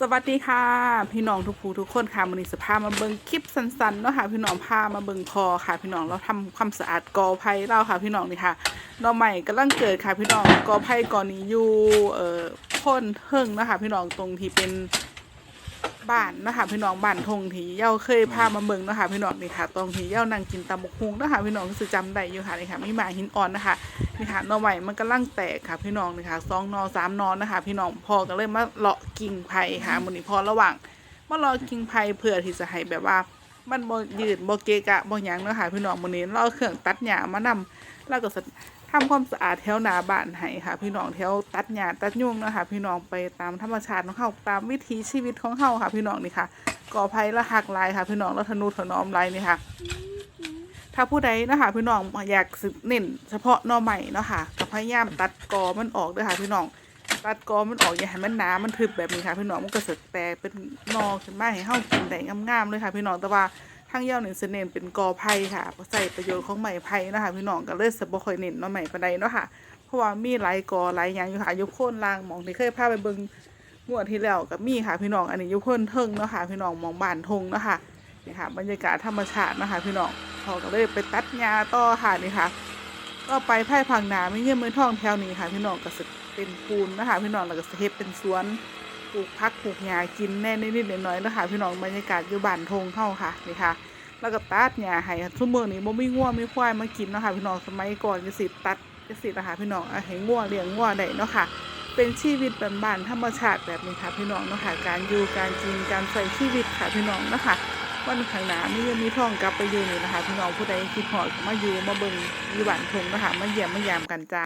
สวัสดีค่ะ พี่น้องทุกผู้ทุกคนค่ะวันนี้สภามาเบิ่งคลิปสั้นๆเนาะค่ะ พี่น้องพามาเบิ่งพอค่ะ พี่น้องเราทำความสะอาดกอไผ่เราค่ะ พี่น้องนี่ค่ะหน่อใหม่กำลังเกิดค่ะ พี่น้องกอไผ่กอนี้อยู่เอ่อพ่นเทิงนะคะพี่น้องตรงที่เป็นบ้านนะคะพี่น้องบ้านทงที่เย้าเคยพามาเบิ่งเนาะคะพี่น้องนี่ค่ะตรงที่เย้านั่งกินตำบกฮุงนะคะพี่น้องก็คือจำได้อยู่ค่ะนี่ค่ะมีหมาหินอ่อนนะคะ นี่ค่ะหน่อใหม่มันกำลังแตกค่ะ พี่น้องนี่ค่ะสองหนอสามหนอนะคะ พี่น้องพอก็เลยมาเลาะกิ่งไผ่ค่ะมันนี้พอระหว่างมาเลาะกิ่งไผ่เพื่อที่จะให้แบบว่า มันบ่ยืดบ่เกะกะบ่หยังเนาะค่ะพี่น้องมื้อนี้เราเอาเครื่องตัดหญ้ามานำแล้วก็สะทำความสะอาดแถวหน้าบ้านให้ค่ะ พี่น้องแถวตัดหญ้าตัดยุงเนาะค่ะพี่น้องไปตามธรรมชาติของเฮาตามวิถีชีวิตของเฮาค่ะ พี่น้องนี่ค่ะก่อไผ่ละหักหลายค่ะ พี่น้องแล้วทนุถนอมหลายนี่ค่ะ ถ้าผู้ใดนะคะพี่น้องอยากสืบเน้นเฉพาะนอใหม่เนาะค่ะก็พยายามตัดกอมันออกด้วยค่ะพี่น้องตัดกอมันออกอย่าให้มันหนามันทึบแบบนี้ค่ะ พี่น้องมันก็สึกแตกเป็นนอขึ้นมาให้เฮากินได้งามๆเลยค่ะ พี่น้องแต่ว่าทางยาวนี่สิเน้นเป็นกอไผ่ค่ะใส่ประโยชน์ของไม้ไผ่นะคะพี่น้องก็เลยสบ่ค่อยเน้นนอใหม่ปานใดเนาะค่ะเพราะว่ามีหลายกอหลายอย่างอยู่ค่ะยู่โค่นลางหมองที่เคยพาไปเบิ่งงวดที่แล้วก็มีค่ะพี่น้องอันนี้ยู่โค่นเทิงเนาะค่ะพี่น้องหมองบานทงเนาะค่ะนี่ค่ะบรรยากาศธรรมชาตินะคะพี่น้อง พอก็เลยไปตัดหญ้าต่อค่ะนี่ค่ะ ก็ไปไผ่พังนาไม่เงื่อนมือท่องแถวนี้ค่ะ พี่น้องก็สิเป็นปูนนะคะพี่น้องแล้วก็เฮ็ดเป็นสวนปลูกพักปลูกหญ้ากินแน่นิดๆหน่อยๆนะคะพี่น้องบรรยากาศอยู่บ้านทงเข้าค่ะนี่ค่ะ แล้วก็ตัดหญ้าให้ทุกมื้อนี้บ่มีงัวงมีควายมากินเนาะค่ะพี่น้องสมัยก่อนจะสิตัดจะสินะคะพี่น้องเอาให้งัวงเลี้ยงงัวงได้เนาะค่ะเป็นชีวิตบ้านๆธรรมชาติแบบนี้ค่ะพี่น้องเนาะค่ะการอยู่การกินการใช้ชีวิตค่ะพี่น้องเนาะค่ะ วันข้างหน้านี่ยังมีท่องกลับไปอยู่นี่นะคะพี่น้องผู้ใดคิดหอดมาอยู่มาเบิ่งอยู่บ้านทงนะคะมาเยี่ยมมายามกันจ้า